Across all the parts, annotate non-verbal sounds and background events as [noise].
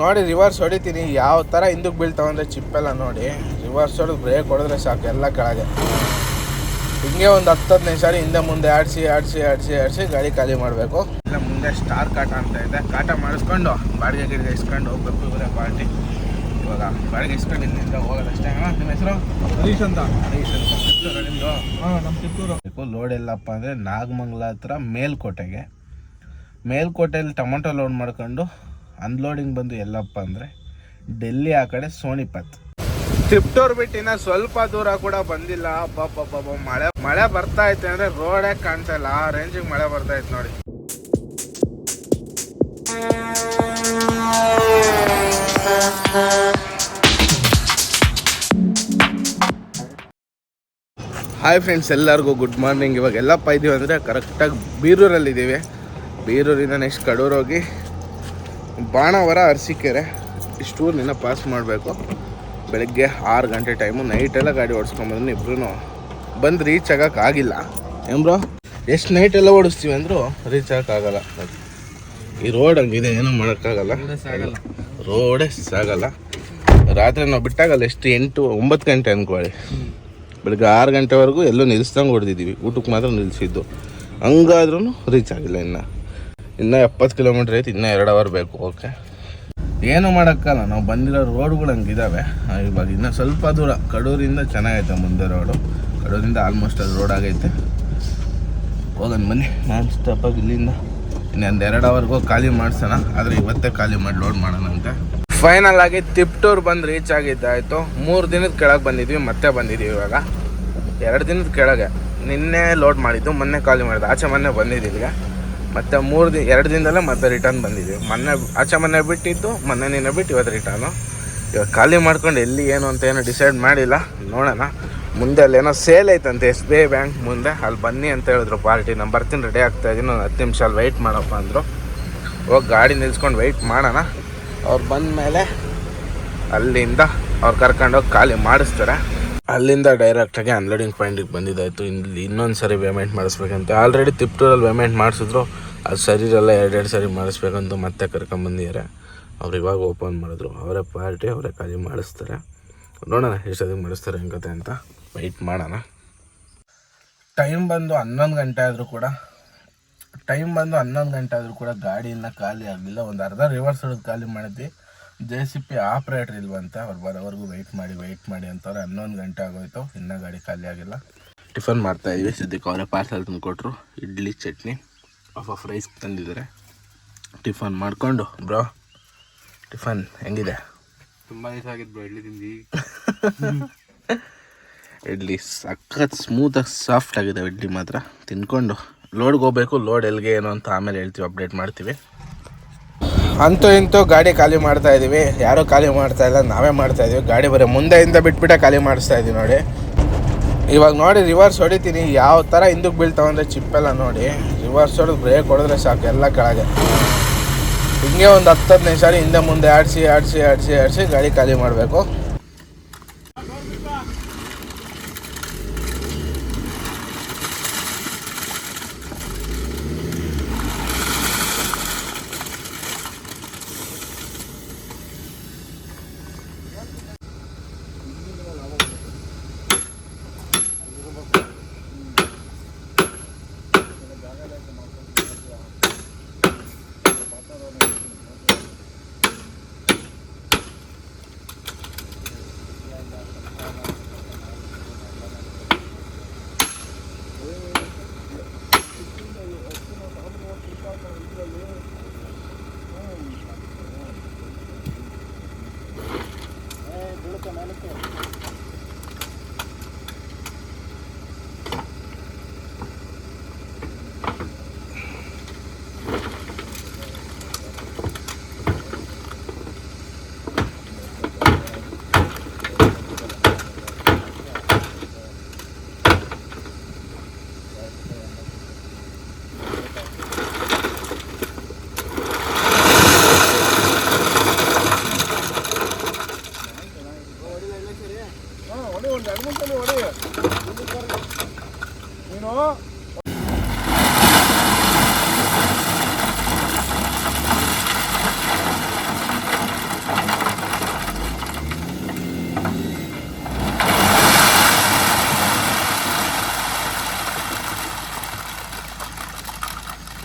ನೋಡಿ ರಿವರ್ಸ್ ಹೊಡಿತೀನಿ. ಯಾವ ಥರ ಹಿಂದಕ್ಕೆ ಬೀಳ್ತಾವಂದ್ರೆ ಚಿಪ್ಪೆಲ್ಲ ನೋಡಿ. ರಿವರ್ಸ್ ಹೊಡೆದು ಬ್ರೇಕ್ ಹೊಡೆದ್ರೆ ಸಾಕು ಎಲ್ಲ ಕೆಳಗೆ. ಹಿಂಗೆ ಒಂದು ಹತ್ತು ಹದಿನೈದು ಸಾರಿ ಹಿಂದೆ ಮುಂದೆ ಆಡಿಸಿ ಆಡಿಸಿ ಆಡಿಸಿ ಆಡಿಸಿ ಗಾಡಿ ಖಾಲಿ ಮಾಡಬೇಕು. ಇಲ್ಲ ಮುಂದೆ ಸ್ಟಾರ್ ಕಾಟ ಅಂತ ಇದೆ. ಕಾಟ ಮಾಡಿಸ್ಕೊಂಡು ಬಾಡಿಗೆ ಗಿಡಿಗೆ ಇಸ್ಕೊಂಡು ಹೋಗ್ಬೇಕು ಇವರೇ ಪಾರ್ಟಿ ಇವಾಗ ಬಾಡಿಗೆ ಇಸ್ಕೊಂಡು ಇಲ್ಲಿಂದ ಹೋಗೋದಷ್ಟೇ ನಿಮ್ಮ ಹೆಸರು? ಹರೀಶ್ ಅಂತ. ಹರೀಶ್ ಅಂತ. ಕಿತ್ತೂರಾ ನಿಮ್ಮದು ಹಾ ನಮ್ಮ ಚಿತ್ತೂರು ಲೋಡ್ ಎಲ್ಲಪ್ಪ ಅಂದರೆ ನಾಗಮಂಗ್ಲ ಹತ್ರ ಮೇಲ್ಕೋಟೆಗೆ. ಮೇಲ್ಕೋಟೆಯಲ್ಲಿ ಟೊಮೊಟೊ ಲೋಡ್ ಮಾಡ್ಕೊಂಡು ಅನ್ಲೋಡಿಂಗ್ ಬಂದು ಎಲ್ಲಪ್ಪ ಅಂದರೆ ಡೆಲ್ಲಿ ಆ ಕಡೆ ಸೋನಿಪತ್ ತಿಪ್ಟೂರ್ ಬಿಟ್ಟು ಇನ್ನ ಸ್ವಲ್ಪ ದೂರ ಕೂಡ ಬಂದಿಲ್ಲ. ಅಬ್ಬಬ್ಬಬ್ಬ, ಮಳೆ ಮಳೆ ಬರ್ತಾ ಐತೆ ಅಂದ್ರೆ ರೋಡೇ ಕಾಣ್ತಾ ಇಲ್ಲ. ಆ ರೇಂಜಿಗೆ ಮಳೆ ಬರ್ತಾ ಐತೆ ನೋಡಿ. ಹಾಯ್ ಫ್ರೆಂಡ್ಸ್ ಎಲ್ಲರಿಗೂ ಗುಡ್ ಮಾರ್ನಿಂಗ್ ಇವಾಗ ಎಲ್ಲಪ್ಪ ಇದೀವಿ ಅಂದರೆ ಕರೆಕ್ಟಾಗಿ ಬೀರೂರಲ್ಲಿದ್ದೀವಿ. ಬೀರೂರಿಂದ ನೆಕ್ಸ್ಟ್ ಕಡೂರು ಹೋಗಿ ಬಾಣವರ ಅರಸೀಕೆರೆ. ಇಷ್ಟು ನಿನ್ನ ಪಾಸ್ ಮಾಡಬೇಕು. ಬೆಳಗ್ಗೆ ಆರು ಗಂಟೆ ಟೈಮು ನೈಟೆಲ್ಲ ಗಾಡಿ ಓಡಿಸ್ಕೊಂಬಂದ್ರೆ ಇಬ್ರು ಬಂದು ರೀಚ್ ಆಗೋಕ್ಕಾಗಿಲ್ಲ ಏನ್ ಬ್ರೋ ಎಷ್ಟು ನೈಟೆಲ್ಲ ಓಡಿಸ್ತೀವಿ ಅಂದರೂ ರೀಚ್ ಆಗೋಕ್ಕಾಗಲ್ಲ ಈ ರೋಡ್ ಹಂಗಿದೆ ಏನೂ ಮಾಡೋಕ್ಕಾಗಲ್ಲ ರೋಡೇ ಸಾಗಲ್ಲ ರಾತ್ರಿ ನಾವು ಬಿಟ್ಟಾಗಲ್ಲ ಎಷ್ಟು ಎಂಟು ಒಂಬತ್ತು ಗಂಟೆ ಅಂದ್ಕೊಳ್ಳಿ ಬೆಳಗ್ಗೆ ಆರು ಗಂಟೆವರೆಗೂ ಎಲ್ಲೂ ನಿಲ್ಲಿಸ್ದಂಗೆ ಹೊಡೆದಿದ್ದೀವಿ ಊಟಕ್ಕೆ ಮಾತ್ರ ನಿಲ್ಲಿಸಿದ್ದು ಹಂಗಾದ್ರೂ ರೀಚ್ ಆಗಿಲ್ಲ ಇನ್ನು. ಇನ್ನೂ ಎಪ್ಪತ್ತು ಕಿಲೋಮೀಟ್ರ್ ಐತಿ, ಇನ್ನೂ ಎರಡು ಅವರ್ ಬೇಕು ಓಕೆ ಏನು ಮಾಡೋಕ್ಕಲ್ಲ, ನಾವು ಬಂದಿರೋ ರೋಡ್ಗಳು ಹಂಗಿದ್ದಾವೆ ಇವಾಗ ಇನ್ನೂ ಸ್ವಲ್ಪ ದೂರ, ಕಡೂರಿಂದ ಚೆನ್ನಾಗೈತೆ ಮುಂದೆ ರೋಡು ಕಡೂರಿಂದ ಆಲ್ಮೋಸ್ಟ್ ಅದು ರೋಡ್ ಆಗೈತೆ. ಹೋಗೋಣ, ಬನ್ನಿ. ನಾನು ಸ್ಟಾಪಾಗಿ ಇಲ್ಲಿಂದ. ಇನ್ನೊಂದು ಎರಡು ಅವರ್ಗೂ ಖಾಲಿ ಮಾಡಿಸೋಣ. ಆದರೆ ಇವತ್ತೇ ಖಾಲಿ ಮಾಡಿ ಲೋಡ್ ಮಾಡೋಣ ಅಂತ. ಫೈನಲ್ ಆಗಿ ತಿಪ್ಟೂರ್ ಬಂದು ರೀಚ್ ಆಗಿದ್ದಾಯಿತು ಮೂರು ದಿನದ ಕೆಳಗೆ ಬಂದಿದ್ವಿ, ಮತ್ತೆ ಬಂದಿದ್ದೀವಿ ಇವಾಗ. ಎರಡು ದಿನದ ಕೆಳಗೆ ನಿನ್ನೆ ಲೋಡ್ ಮಾಡಿದ್ದು, ಮೊನ್ನೆ ಖಾಲಿ ಮಾಡಿದ್ದು. ಆಚೆ ಮೊನ್ನೆ ಬಂದಿದ್ದೀವಿ ಇಲ್ಲಿಗೆ ಮತ್ತೆ ಮೂರು ದಿನ ಎರಡು ದಿನದಲ್ಲೇ ಮತ್ತೆ ರಿಟರ್ನ್ ಬಂದಿದ್ದೀವಿ ಮೊನ್ನೆ ಆಚೆ ಮೊನ್ನೆ ಬಿಟ್ಟಿದ್ದು, ಮೊನ್ನೆ ನಿನ್ನೆ ಬಿಟ್ಟು ಇವತ್ತು ರಿಟರ್ನು ಇವಾಗ ಖಾಲಿ ಮಾಡ್ಕೊಂಡು ಎಲ್ಲಿ ಏನು ಅಂತ ಏನು ಡಿಸೈಡ್ ಮಾಡಿಲ್ಲ. ನೋಡೋಣ. ಮುಂದೆ ಏನೋ ಸೇಲ್ ಐತಂತೆ ಎಸ್ ಬಿ ಐ ಬ್ಯಾಂಕ್ ಮುಂದೆ. ಅಲ್ಲಿ ಬನ್ನಿ ಅಂತ ಹೇಳಿದ್ರು ಪಾರ್ಟಿ ನಾನು ಬರ್ತೀನಿ ರೆಡಿ ಆಗ್ತಾ ಇದ್ದೀನಿ ಒಂದು ಹತ್ತು ನಿಮಿಷ ಅಲ್ಲಿ ವೆಯ್ಟ್ ಮಾಡಪ್ಪ ಅಂದರು. ಹೋಗಿ ಗಾಡಿ ನಿಲ್ಸ್ಕೊಂಡು ವೆಯ್ಟ್ ಮಾಡೋಣ. ಅವ್ರು ಬಂದ ಮೇಲೆ ಅಲ್ಲಿಂದ ಅವ್ರು ಕರ್ಕೊಂಡೋಗಿ ಖಾಲಿ ಮಾಡಿಸ್ತಾರೆ. ಅಲ್ಲಿಂದ ಡೈರೆಕ್ಟಾಗಿ ಅನ್ಲೋಡಿಂಗ್ ಪಾಯಿಂಟಿಗೆ ಬಂದಿದ್ದಾಯಿತು. ಇಲ್ಲಿ ಇನ್ನೊಂದು ಸರಿ ಪೇಮೆಂಟ್ ಮಾಡಿಸ್ಬೇಕಂತ. ಆಲ್ರೆಡಿ ತಿಪ್ಟೂರಲ್ಲಿ ಪೇಮೆಂಟ್ ಮಾಡಿಸಿದ್ರು. ಅದು ಸರಿ ಇರಲ್ಲ ಎರಡೆರಡು ಸರಿ ಮಾಡಿಸ್ಬೇಕಂತ ಮತ್ತೆ ಕರ್ಕೊಂಬಂದಿದ್ದಾರೆ. ಅವ್ರು ಇವಾಗ ಓಪನ್ ಮಾಡಿದ್ರು. ಅವರೇ ಪಾರ್ಟಿ ಅವರೇ ಖಾಲಿ ಮಾಡಿಸ್ತಾರೆ. ನೋಡೋಣ ಎಷ್ಟೊತ್ತಿಗೆ ಮಾಡಿಸ್ತಾರೆ ಹೆಂಗತೆ ಅಂತ ವೆಯ್ಟ್ ಮಾಡೋಣ. ಟೈಮ್ ಬಂದು ಹನ್ನೊಂದು ಗಂಟೆ ಆದರೂ ಕೂಡ ಟೈಮ್ ಬಂದು ಹನ್ನೊಂದು ಗಂಟೆ ಆದರೂ ಕೂಡ ಗಾಡಿಯನ್ನು ಖಾಲಿ ಆಗಲಿಲ್ಲ. ಒಂದು ಅರ್ಧ ರಿವರ್ಸ್ ಹೊಡೆದು ಖಾಲಿ ಮಾಡಿದ್ವಿ. ಜೆ ಸಿ ಪಿ ಆಪ್ರೇಟ್ರ್ ಇಲ್ವಂತ ಅವ್ರು ಬರೋವರೆಗೂ ವೆಯ್ಟ್ ಮಾಡಿ ವೆಯ್ಟ್ ಮಾಡಿ ಅಂತಾರೆ ಹನ್ನೊಂದು ಗಂಟೆ ಆಗೋಯ್ತು. ಇನ್ನೂ ಗಾಡಿ ಖಾಲಿ ಆಗಿಲ್ಲ. ಟಿಫನ್ ಮಾಡ್ತಾ ಇದ್ವಿ. ಸದ್ಯಕ್ಕೆ ಅವರೇ ಪಾರ್ಸಲ್ ತಂದು ಕೊಟ್ಟರು idli chutney half half rice ತಂದಿದ್ದಾರೆ. ಟಿಫನ್ ಮಾಡಿಕೊಂಡು ಬ್ರೋ ಟಿಫನ್ ಹೆಂಗಿದೆ? ತುಂಬ ದಿವಸ ಆಗಿದ್ದು ಬ್ರೋ ಇಡ್ಲಿ ತಿಂದು. [laughs] ಇಡ್ಲಿ ಸಖತ್ ಸ್ಮೂತಾಗಿ ಸಾಫ್ಟ್ ಆಗಿದೆ ಇಡ್ಲಿ ಮಾತ್ರ. ತಿನ್ಕೊಂಡು ಲೋಡ್ಗೆ ಹೋಗ್ಬೇಕು ಲೋಡ್ ಎಲ್ಲಿಗೆ ಏನು ಅಂತ ಆಮೇಲೆ ಹೇಳ್ತೀವಿ ಅಪ್ಡೇಟ್ ಮಾಡ್ತೀವಿ. ಅಂತೂ ಇಂತೂ ಗಾಡಿ ಖಾಲಿ ಮಾಡ್ತಾ ಇದ್ದೀವಿ ಯಾರೂ ಖಾಲಿ ಮಾಡ್ತಾ ಇಲ್ಲ. ನಾವೇ ಮಾಡ್ತಾ ಇದೀವಿ. ಗಾಡಿ ಬರೀ ಮುಂದೆಯಿಂದ ಬಿಟ್ಬಿಟ್ಟೆ ಖಾಲಿ ಮಾಡಿಸ್ತಾ ಇದೀವಿ ನೋಡಿ. ಇವಾಗ ನೋಡಿ ರಿವರ್ಸ್ ಹೊಡಿತೀನಿ. ಯಾವ ಥರ ಹಿಂದಕ್ಕೆ ಬೀಳ್ತಾವಂದ್ರೆ ಚಿಪ್ಪೆಲ್ಲ ನೋಡಿ. ರಿವರ್ಸ್ ಹೊಡೆದು ಬ್ರೇಕ್ ಹೊಡೆದ್ರೆ ಸಾಕು. ಎಲ್ಲ ಕೆಳಗೆ. ಹಿಂಗೆ ಒಂದು ಹತ್ತು ಹದಿನೈದು ಸಾರಿ ಹಿಂದೆ ಮುಂದೆ ಆಡಿಸಿ ಆಡಿಸಿ ಆಡಿಸಿ ಆಡಿಸಿ ಗಾಡಿ ಖಾಲಿ ಮಾಡಬೇಕು.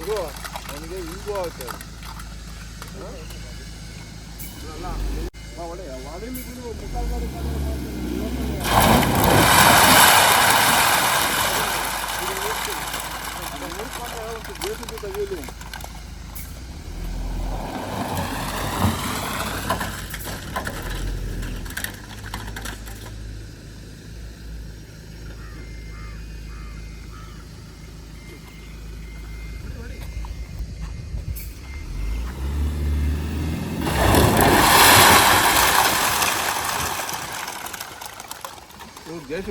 ಇಗೋ ನನಗೆ ಹಿಂಗೂ ಆಗುತ್ತೆ ಒಳ್ಳೆಯ ವಾಡಿ ಮುಖಾಂತರ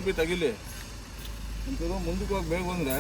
ಬಿ ತೆಗಿಲಿ. ಮುಂದಕ್ಕೆ ಹೋಗಿ ಬೇಗ ಬಂದ್ರೆ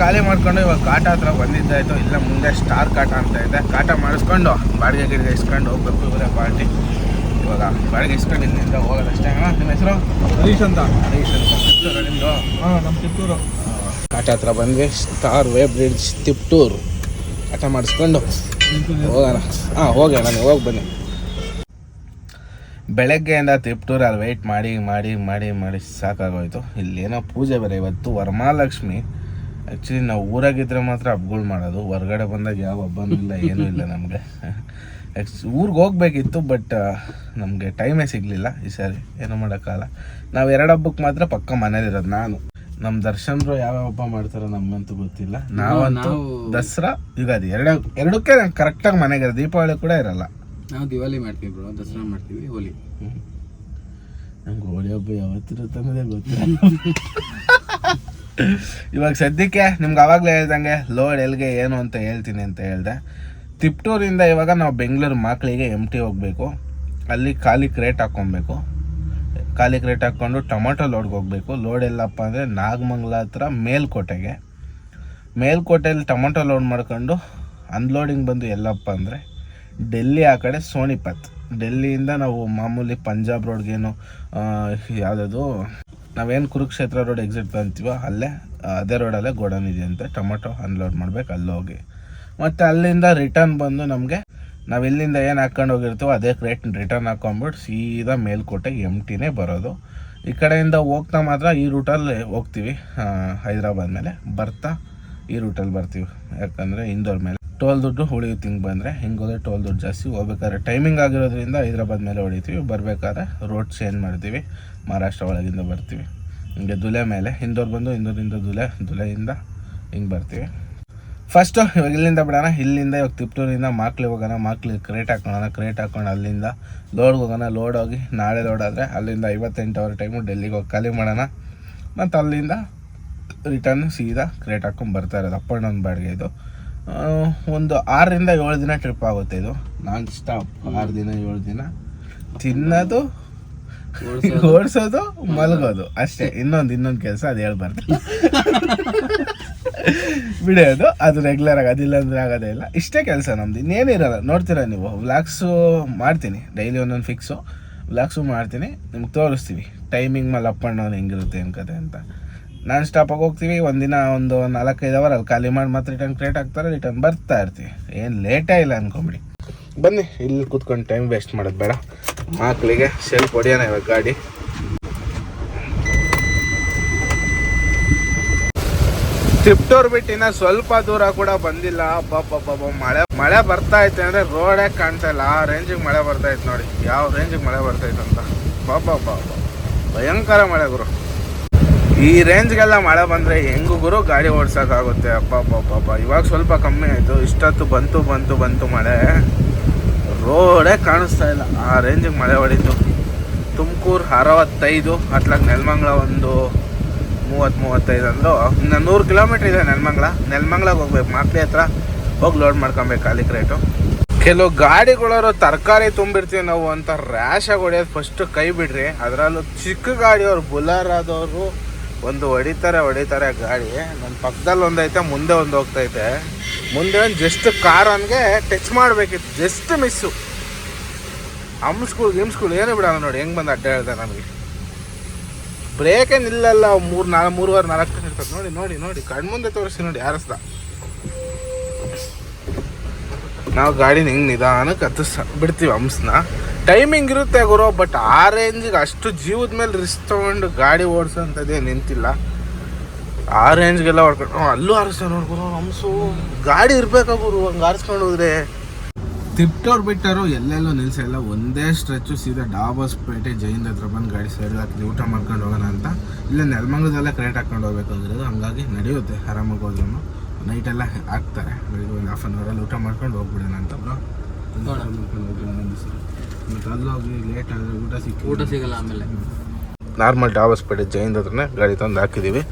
ಖಾಲಿ ಮಾಡ್ಕೊಂಡು ಇವಾಗ ಕಾಟ ಹತ್ರ ಬಂದಿದ್ದಾಯ್ತು ಇಲ್ಲ ಮುಂದೆ ಸ್ಟಾರ್ ಕಾಟ ಅಂತ ಇದೆ. ಕಾಟ ಮಾಡಿಸ್ಕೊಂಡು ಬಾಡಿಗೆ ಗಿಡಿಗೆ ಇಸ್ಕೊಂಡು ಹೋಗ್ಬೇಕು ಇವರೇ ಪಾರ್ಟಿ. ಇವಾಗ ಬಾಡಿಗೆ ಇಸ್ಕೊಂಡು ಇಲ್ಲಿಂದ ಹೋಗೋದಷ್ಟೇ ಅಷ್ಟೇ. ನಿಮ್ಮ ಹೆಸರು? ಹರೀಶ್ ಅಂತ. ಹರೀಶ್ ಅಂತ. ನಿಮ್ಮದು ಹಾಂ ನಮ್ಮ ಕಾಟ ಹತ್ರ ಬಂದ್ವಿ. ಸ್ಟಾರ್ ವೇ ಬ್ರಿಡ್ಜ್ ತಿಪ್ಟೂರು ಕಾಟ ಮಾಡಿಸ್ಕೊಂಡು ಹೋಗೋಣ. ಹಾಂ ಹೋಗೋಣ ನೀವು ಹೋಗಿ ಬನ್ನಿ. ಬೆಳಗ್ಗೆಯಿಂದ ತಿಪ್ಟೂರಲ್ಲಿ ವೆಯ್ಟ್ ಮಾಡಿ ಮಾಡಿ ಮಾಡಿ ಮಾಡಿ ಸಾಕಾಗೋಯ್ತು. ಇಲ್ಲೇನೋ ಪೂಜೆ ಬೇರೆ ಇವತ್ತು. ವರಮಹಾಲಕ್ಷ್ಮಿ ಆ್ಯಕ್ಚುಲಿ ನಾವು ಊರಾಗಿದ್ದರೆ ಮಾತ್ರ ಹಬ್ಬಗಳು ಮಾಡೋದು. ಹೊರ್ಗಡೆ ಬಂದಾಗ ಯಾವ ಹಬ್ಬನೂ ಇಲ್ಲ ಏನೂ ಇಲ್ಲ ನಮಗೆ. ಊರಿಗೆ ಹೋಗ್ಬೇಕಿತ್ತು ಬಟ್ ನಮಗೆ ಟೈಮೇ ಸಿಗಲಿಲ್ಲ ಈ ಸಾರಿ. ಏನೂ ಮಾಡೋಕ್ಕಾಗಲ್ಲ ನಾವು ಎರಡು ಹಬ್ಬಕ್ಕೆ ಮಾತ್ರ ಪಕ್ಕ ಮನೇಲಿರೋದು ನಾನು. ನಮ್ಮ ದರ್ಶನ್ರು ಯಾವ ಹಬ್ಬ ಮಾಡ್ತಾರೋ ನಮಗಂತೂ ಗೊತ್ತಿಲ್ಲ. ನಾವಂತೂ ದಸರಾ ಯುಗಾದಿ ಎರಡು ಎರಡಕ್ಕೆ ಕರೆಕ್ಟಾಗಿ ಮನೆಗೆ ದೀಪಾವಳಿ ಕೂಡ ಇರಲ್ಲ. ನಾವು ದಿವಾಲಿ ಮಾಡ್ತೀವಿ ಬ್ರೋ ದಸರಾ ಮಾಡ್ತೀವಿ ಹೋಲಿ ನಮ್ಗೆ ಹೋಳಿ ಹಬ್ಬ ಯಾವತ್ತಿರುತ್ತೆ ಅನ್ನೋದೇ ಗೊತ್ತಿಲ್ಲ. [laughs] ಇವಾಗ ಸದ್ಯಕ್ಕೆ ನಿಮ್ಗೆ ಆವಾಗಲೇ ಹೇಳ್ದಂಗೆ ಲೋಡ್ ಎಲ್ಲಿಗೆ, ಏನು ಅಂತ ಹೇಳ್ತೀನಿ ಅಂತ ಹೇಳ್ದೆ. ತಿಪ್ಟೂರಿಂದ ಇವಾಗ ನಾವು ಬೆಂಗಳೂರು ಮಕ್ಕಳಿಗೆ ಎಂ ಟಿ ಹೋಗಬೇಕು. ಅಲ್ಲಿ ಖಾಲಿ ಕ್ರೇಟ್ ಹಾಕ್ಕೊಬೇಕು. ಖಾಲಿ ಕ್ರೇಟ್ ಹಾಕ್ಕೊಂಡು ಟೊಮೊಟೊ ಲೋಡ್ಗೆ ಹೋಗಬೇಕು. ಲೋಡ್ ಎಲ್ಲಪ್ಪ ಅಂದರೆ ನಾಗಮಂಗ್ಲ ಹತ್ರ ಮೇಲ್ಕೋಟೆಗೆ. ಮೇಲ್ಕೋಟೆಯಲ್ಲಿ ಟೊಮೊಟೊ ಲೋಡ್ ಮಾಡ್ಕೊಂಡು ಅನ್ಲೋಡಿಂಗ್ ಬಂದು ಎಲ್ಲಪ್ಪ ಅಂದರೆ ಡೆಲ್ಲಿ ಆ ಕಡೆ ಸೋನಿಪತ್. ಡೆಲ್ಲಿಯಿಂದ ನಾವು ಮಾಮೂಲಿ ಪಂಜಾಬ್ ರೋಡ್ಗೇನು ಯಾವುದದು ನಾವೇನು ಕುರುಕ್ಷೇತ್ರ ರೋಡ್ ಎಕ್ಸಿಟ್ ಬಂತೀವೋ ಅಲ್ಲೇ ಅದೇ ರೋಡಲ್ಲೇ ಗೋಡನ್ ಅಂತ ಟೊಮೊಟೊ ಅನ್ಲೋಡ್ ಮಾಡ್ಬೇಕು ಅಲ್ಲಿ ಹೋಗಿ ಮತ್ತು ಅಲ್ಲಿಂದ ರಿಟರ್ನ್ ಬಂದು ನಮಗೆ, ನಾವು ಇಲ್ಲಿಂದ ಏನು ಹಾಕ್ಕೊಂಡು ಹೋಗಿರ್ತೀವೋ ಅದೇ ಕ್ರೇಟ್ ರಿಟರ್ನ್ ಹಾಕೊಂಬಿಟ್ಟು ಸೀದಾ ಮೇಲ್ಕೋಟೆ ಎಂ ಟಿನೇ ಬರೋದು. ಈ ಕಡೆಯಿಂದ ಹೋಗ್ತಾ ಮಾತ್ರ ಈ ರೂಟಲ್ಲಿ ಹೋಗ್ತೀವಿ ಹೈದ್ರಾಬಾದ್ ಮೇಲೆ. ಬರ್ತಾ ಈ ರೂಟಲ್ಲಿ ಬರ್ತೀವಿ, ಯಾಕಂದರೆ ಇಂದೋರ್ ಮೇಲೆ. ಟೋಲ್ ದುಡ್ಡು ಉಳಿಯುತ್ತೆ. ಹಿಂಗೆ ಬಂದರೆ ಹಿಂಗೆ ಹೋದರೆ ಟೋಲ್ ದುಡ್ಡು ಜಾಸ್ತಿ ಹೋಗ್ಬೇಕಾದ್ರೆ ಟೈಮಿಂಗ್ ಆಗಿರೋದ್ರಿಂದ ಹೈದ್ರಾಬಾದ್ ಮೇಲೆ ಹೊಡಿತೀವಿ. ಬರಬೇಕಾದ್ರೆ ರೋಡ್ ಚೇಂಜ್ ಮಾಡ್ತೀವಿ. ಮಹಾರಾಷ್ಟ್ರ ಒಳಗಿಂದ ಬರ್ತೀವಿ. ಹಿಂಗೆ ದುಲೆ ಮೇಲೆ ಇಂದೋರ್ ಬಂದು ಹಿಂದೋರಿಂದ ದುಲೆ, ದುಲೆಯಿಂದ ಹಿಂಗೆ ಬರ್ತೀವಿ. ಫಸ್ಟು ಇವಾಗ ಇಲ್ಲಿಂದ ಬಿಡೋಣ. ಇಲ್ಲಿಂದ ಇವಾಗ ತಿಪ್ಟೂರಿಂದ ಮಾಕ್ಲಿ ಹೋಗೋಣ. ಮಾಕ್ಲಿ ಕ್ರೇಟ್ ಹಾಕೋಣ ಕ್ರೇಟ್ ಹಾಕೊಂಡು ಅಲ್ಲಿಂದ ಲೋಡ್ಗೆ ಹೋಗೋಣ. ಲೋಡ್ ಹೋಗಿ ನಾಳೆ ಲೋಡ್ ಆದರೆ ಅಲ್ಲಿಂದ ಐವತ್ತೆಂಟು ಅವರ್ ಟೈಮು ಡೆಲ್ಲಿಗೆ ಹೋಗಿ ಖಾಲಿ ಮಾಡೋಣ. ಮತ್ತು ಅಲ್ಲಿಂದ ರಿಟರ್ನ್ ಸೀದಾ ಕ್ರೇಟ್ ಹಾಕೊಂಡು ಬರ್ತಾ ಇರೋದು. ಅಪ್ ಆ್ಯಂಡ್ ಡೌನ್ ಬಾಡಿಗೆ ಇದು. ಒಂದು ಆರರಿಂದ ಏಳು ದಿನ ಟ್ರಿಪ್ ಆಗುತ್ತೆ ಇದು. ನಾನ್ ಸ್ಟಾಪ್ ಆರು ದಿನ ಏಳು ದಿನ. ತಿನ್ನೋದು ಓಡಿಸೋದು. ಮಲಗೋದು. ಅಷ್ಟೇ. ಇನ್ನೊಂದು ಇನ್ನೊಂದು ಕೆಲಸ ಅದು ಹೇಳ್ಬಾರ್ದು ಬಿಡೋದು. ಅದು ರೆಗ್ಯುಲರ್ ಆಗಿ ಅದಿಲ್ಲ ಅಂದ್ರೆ ಆಗೋದೇ ಇಲ್ಲ. ಇಷ್ಟೇ ಕೆಲಸ ನಮ್ದು. ಇನ್ನೇನಿರಲ್ಲ ನೋಡ್ತೀರ ನೀವು. ವ್ಲಾಗ್ಸು ಮಾಡ್ತೀನಿ. ಡೈಲಿ ಒಂದೊಂದು ಫಿಕ್ಸು ವ್ಲಾಗ್ಸು ಮಾಡ್ತೀನಿ. ನಿಮ್ಗೆ ತೋರಿಸ್ತೀವಿ. ಟೈಮಿಂಗ್ ಮೇಲೆ ಅಪ್ ಆ್ಯಂಡ್ ಡೌನ್ ಹೆಂಗಿರುತ್ತೆ ಏನು ಕತೆ ಅಂತ. ನಾನ್ ಸ್ಟಾಪಾಗಿ ಹೋಗ್ತೀವಿ, ಒಂದಿನ ಒಂದು ನಾಲ್ಕೈದು ಅವರ್ ಅಲ್ಲಿ ಖಾಲಿ ಮಾಡಿ ಮತ್ತೆ ರಿಟರ್ನ್ ಕ್ರಿಯೇಟ್ ಆಗ್ತಾರೆ ರಿಟರ್ನ್ ಬರ್ತಾ ಇರ್ತೀವಿ. ಏನು ಲೇಟೇ ಇಲ್ಲ ಅನ್ಕೊಂಬಿಡಿ. ಬನ್ನಿ, ಇಲ್ಲಿ ಕೂತ್ಕೊಂಡು ಟೈಮ್ ವೇಸ್ಟ್ ಮಾಡೋದು ಬೇಡ. ಮಕ್ಕಳಿಗೆ ಸೆಲ್ಫ್ ಹೊಡಿಯೋಣ ಇವಾಗ ಗಾಡಿ. ಟ್ರಿಪ್ಟೋರ್ ಬಿಟ್ಟು ಇನ್ನ ಸ್ವಲ್ಪ ದೂರ ಕೂಡ ಬಂದಿಲ್ಲ. ಅಬ್ಬಬ್ಬಬ್ಬ ಮಳೆ ಮಳೆ ಬರ್ತಾ ಐತೆ ಅಂದ್ರೆ ರೋಡೇ ಕಾಣ್ತಾ ಇಲ್ಲ. ಆ ರೇಂಜಿಗೆ ಮಳೆ ಬರ್ತಾ ಇತ್ತು ನೋಡಿ. ಯಾವ ರೇಂಜಿಗೆ ಮಳೆ ಬರ್ತಾ ಅಂತ. ಬಾಬಾ ಭಯಂಕರ ಮಳೆ ಗುರು. ಈ ರೇಂಜ್ಗೆಲ್ಲ ಮಳೆ ಬಂದರೆ ಹೆಂಗು ಗುರು ಗಾಡಿ ಓಡಿಸೋಕ್ಕಾಗುತ್ತೆ? ಅಪ್ಪ ಪಾಪ ಇವಾಗ ಸ್ವಲ್ಪ ಕಮ್ಮಿ ಆಯಿತು. ಇಷ್ಟೊತ್ತು ಬಂತು ಬಂತು ಬಂತು ಮಳೆ. ರೋಡೇ ಕಾಣಿಸ್ತಾ ಇಲ್ಲ. ಆ ರೇಂಜಿಗೆ ಮಳೆ ಹೊಡಿತು. ತುಮಕೂರು ಅರವತ್ತೈದು, ಅಟ್ಲಾಗ ನೆಲಮಂಗ್ಲ ಒಂದು ಮೂವತ್ತು ಮೂವತ್ತೈದು ಅಂದು ಇನ್ನು ನೂರು ಕಿಲೋಮೀಟ್ರ್ ಇದೆ ನೆಲಮಂಗ್ಲ. ನೆಲಮಂಗ್ಲಾಗ ಹೋಗ್ಬೇಕು. ಮಾಕ್ಲಿ ಹತ್ರ ಹೋಗಿ ಲೋಡ್ ಮಾಡ್ಕೊಬೇಕು ಅಲ್ಲಿ ಕ್ರೇಟು ಕೆಲವು ಗಾಡಿಗಳವರು ತರಕಾರಿ ತುಂಬಿರ್ತೀವಿ ನಾವು ಅಂತ ರ್ಯಾಶಾಗಿ ಹೊಡೆಯೋದು ಫಸ್ಟ್ ಕೈ ಬಿಡ್ರಿ. ಅದರಲ್ಲೂ ಚಿಕ್ಕ ಗಾಡಿಯವರು, ಬುಲರ್ ಆದವರು ಒಂದು ಹೊಡಿತಾರೆ ಹೊಡಿತಾರೆ ಗಾಡಿ. ನನ್ನ ಪಕ್ಕದಲ್ಲಿ ಒಂದೈತೆ ಮುಂದೆ ಒಂದು ಹೋಗ್ತೈತೆ ಮುಂದೆ ಒಂದು ಜಸ್ಟ್ ಕಾರ್ ಅವನಿಗೆ ಟಚ್ ಮಾಡಬೇಕಿತ್ತು ಜಸ್ಟ್ ಮಿಸ್ಸು ಹಮ್ಸ್ಗಳು ಗಿಮ್ಸ್ಗಳು ಏನು ಬಿಡಲ್ಲ ನೋಡಿ, ಹೆಂಗೆ ಬಂದು ಅಡ್ಡ ಹೇಳ್ದೆ ನಮಗೆ. ಬ್ರೇಕೇ ನಿಲ್ಲಲ್ಲ ಮೂರು ನಾಲ್ಕು ಮೂರುವರೆ ನಾಲ್ಕು ಇರ್ತದೆ ನೋಡಿ ನೋಡಿ ನೋಡಿ, ಕಣ್ಮುಂದೆ ತೋರಿಸಿ ನೋಡಿ, ಯಾರಸ್ದ. ನಾವು ಗಾಡಿನ ಹಿಂಗೆ ನಿಧಾನಕ್ಕೆ ಹತ್ತಿಸ್, ಬಿಡ್ತೀವಿ ಹಂಸನ ಟೈಮಿಂಗ್ ಇರುತ್ತೆ ಗುರು ಬಟ್ ಆ ರೇಂಜಿಗೆ ಅಷ್ಟು ಜೀವದ ಮೇಲೆ ರಿಸ್ಕ್ ತೊಗೊಂಡು ಗಾಡಿ ಓಡಿಸೋಂಥದ್ದೇ ನಿಂತಿಲ್ಲ. ಆ ರೇಂಜ್ಗೆಲ್ಲ ಹೊಡ್ಕೊಂಡು ಅಲ್ಲೂ ಅಲ್ಲೂ ನೋಡಿ ಗುರು ಹಂಸು ಗಾಡಿ ಇರಬೇಕಾ ಗುರು, ಹಂಗೆ ಆರಿಸ್ಕೊಂಡು ಹೋದ್ರೆ? ತಿಪ್ಟೋರ್ ಬಿಟ್ಟರು ಎಲ್ಲೆಲ್ಲೂ ನಿಲ್ಸಿಲ್ಲ ಒಂದೇ ಸ್ಟ್ರೆಚ್ಚು ಸೀದಾ ಡಾಬಸ್ಪೇಟೆ ಜೈನ್ ಹತ್ರ ಬಂದು ಗಾಡಿ ಸೈಡ್ ಹಾಕಿ ಊಟ ಮಾಡ್ಕೊಂಡು ಹೋಗೋಣ ಅಂತ. ಇಲ್ಲೇ ನೆಲಮಂಗಲದಲ್ಲೇ ಕರೆಕ್ಟ್ ಹಾಕ್ಕೊಂಡು ಹೋಗ್ಬೇಕು ಅಂದಿರೋದು, ಹಂಗಾಗಿ ನಡೆಯುತ್ತೆ, ಆರಾಮಾಗಿ ಹೋದ್ರೂ. ನೈಟೆಲ್ಲ ಹಾಕ್ತಾರೆ ಬೆಳಿಗ್ಗೆ ಒಂದು ಹಾಫ್ ಆನ್ ಅವರಲ್ಲಿ ಊಟ ಮಾಡ್ಕೊಂಡು ಹೋಗ್ಬಿಡೋಣ ಅಂತ ಬ್ರೋ ಮಾಡ್ಕೊಂಡು ಹೋಗ್ಬಿಡೋಣ ಒಂದಿವ್ಸ. ಮತ್ತೆ ಅಲ್ಲೋಗಿ ಲೇಟ್ ಆದರೆ ಊಟ ಸಿಕ್ಕಿ ಊಟ ಸಿಗಲ್ಲ ಆಮೇಲೆ. ನಾರ್ಮಲ್ ಡಾಬಸ್ಪೇಟೆ ಜೈನ್ ಹತ್ರನೇ ಗಾಡಿ ತಂದು ಹಾಕಿದ್ದೀವಿ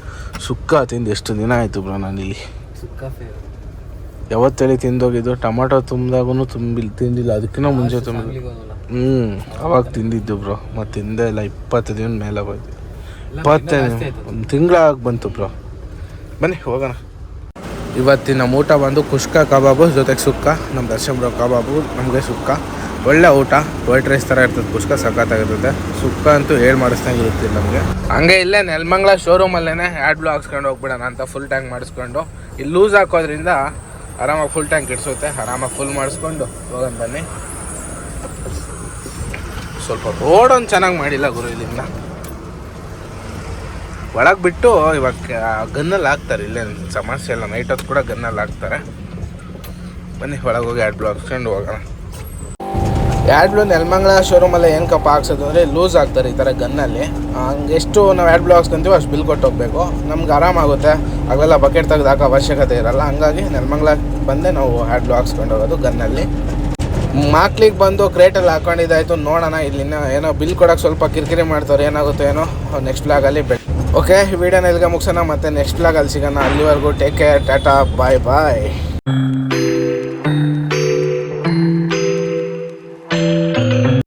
ಸುಕ್ಕ ತಿಂದು ಎಷ್ಟು ದಿನ ಆಯಿತು ಬ್ರೋ ನಾನು ಇಲ್ಲಿ ಸುಕ್ಕ ಯಾವತ್ತೇಳಿ ತಿಂದೋಗಿದ್ದು ಟೊಮಾಟೊ ತುಂಬಿದಾಗೂ ತುಂಬಿಲ್ ತಿಂದಿಲ್ಲ. ಅದಕ್ಕಿಂತ ಮುಂಚೆ ತುಂಬ ಹ್ಞೂ ಅವಾಗ ತಿಂದಿದ್ದು ಬ್ರೋ ಮತ್ತು ತಿಂದೇ ಇಲ್ಲ ಇಪ್ಪತ್ತು ದಿನ ಮೇಲೆ ಹೋಯ್ತು. ಇಪ್ಪತ್ತೈದು. ಒಂದು ತಿಂಗಳಾಗಿ ಬಂತು ಬ್ರೋ ಬನ್ನಿ ಹೋಗೋಣ. ಇವತ್ತಿನ ಊಟ ಬಂದು ಕುಷ್ಕ ಕಬಾಬು, ಜೊತೆಗೆ ಸುಕ್ಕ. ನಮ್ಮ ದರ್ಶನ್ ಬ್ರೋ ಕಬಾಬು, ನಮಗೆ ಸುಕ್ಕ. ಒಳ್ಳೆ ಊಟ, ವೈಟ್ ರೈಸ್ ಥರ ಇರ್ತದೆ, ಕುಷ್ಕ ಸಖತ್ತಾಗಿರ್ತದೆ. ಸುಕ್ಕ ಅಂತೂ ಹೇಳಿ ಮಾಡಿಸ್ದಂಗೆ ಇರುತ್ತೆ ನಮಗೆ. ಹಂಗೆ ಇಲ್ಲೇ ನೆಲಮಂಗ್ಲ ಶೋರೂಮಲ್ಲೇ ಆ್ಯಡ್ ಬ್ಲೂ ಹಾಕ್ಸ್ಕೊಂಡು ಹೋಗ್ಬಿಡೋಣ ಅಂತ ಫುಲ್ ಟ್ಯಾಂಕ್ ಮಾಡಿಸ್ಕೊಂಡು. ಇಲ್ಲಿ ಲೂಸ್ ಹಾಕೋದ್ರಿಂದ ಆರಾಮಾಗಿ ಫುಲ್ ಟ್ಯಾಂಕ್ ಇಡಿಸುತ್ತೆ. ಆರಾಮಾಗಿ ಫುಲ್ ಮಾಡಿಸ್ಕೊಂಡು ಹೋಗೋಣ ಬನ್ನಿ. ಸ್ವಲ್ಪ ರೋಡ್ ಒಂದು ಚೆನ್ನಾಗಿ ಮಾಡಿಲ್ಲ ಗುರು ಇಲ್ಲಿಂದ. ಒಳಗೆ ಬಿಟ್ಟು ಇವಾಗ ಗನ್ನಲ್ಲಿ ಹಾಕ್ತಾರೆ. ಇಲ್ಲೇ ಸಮಸ್ಯೆ ಇಲ್ಲ. ನೈಟ್ ಹೊತ್ತು ಕೂಡ ಗನ್ನಲ್ಲಿ ಹಾಕ್ತಾರೆ. ಬನ್ನಿ, ಒಳಗೆ ಹೋಗಿ ಎರಡು ಬ್ಲೂ ಹಾಕ್ಸ್ಕೊಂಡು ಹೋಗೋಣ. ಎರಡು ಬ್ಲೂ ನೆಲಮಂಗಲ ಶೋರೂಮಲ್ಲಿ ಏನು ಕಪ್ಪ ಹಾಕ್ಸೋದು ಅಂದರೆ, ಲೂಸ್ ಆಗ್ತಾರೆ ಈ ಥರ ಗನ್ನಲ್ಲಿ. ಹಂಗೆ ಎಷ್ಟು ನಾವು ಎರಡು ಬ್ಲೂ ಹಾಕ್ಸ್ಕೊಂತೀವೋ ಅಷ್ಟು ಬಿಲ್ ಕೊಟ್ಟು ಹೋಗಬೇಕು. ನಮ್ಗೆ ಆರಾಮಾಗುತ್ತೆ ಅವೆಲ್ಲ ಬಕೆಟ್ ತೆಗೆದು ಹಾಕೋ ಅವಶ್ಯಕತೆ ಇರಲ್ಲ. ಹಂಗಾಗಿ ನೆಲಮಂಗಲ ಬಂದೇ ನಾವು ಎರಡು ಬ್ಲೂ ಹಾಕ್ಸ್ಕೊಂಡು ಹೋಗೋದು ಗನ್ನಲ್ಲಿ. ಮಾಕ್ಲಿಗೆ ಬಂದು ಕ್ರೇಟಲ್ಲಿ ಹಾಕೊಂಡಿದ್ದಾಯ್ತು. ನೋಡೋಣ, ಇಲ್ಲಿನ ಏನೋ ಬಿಲ್ ಕೊಡೋಕೆ ಸ್ವಲ್ಪ ಕಿರಿಕಿರಿ ಮಾಡ್ತಾರೆ ಏನಾಗುತ್ತೋ ಏನೋ, ನೆಕ್ಸ್ಟ್ ಬ್ಲಾಗಲ್ಲಿ ಬೆ ಓಕೆ ವಿಡಿಯೋನ ಇಲ್ಲಿಗೆ ಮುಗಿಸೋಣ ಮತ್ತೆ ನೆಕ್ಸ್ಟ್ ಬ್ಲಾಗಲ್ಲಿ ಸಿಗೋಣ ಅಲ್ಲಿವರೆಗೂ take care tata bye bye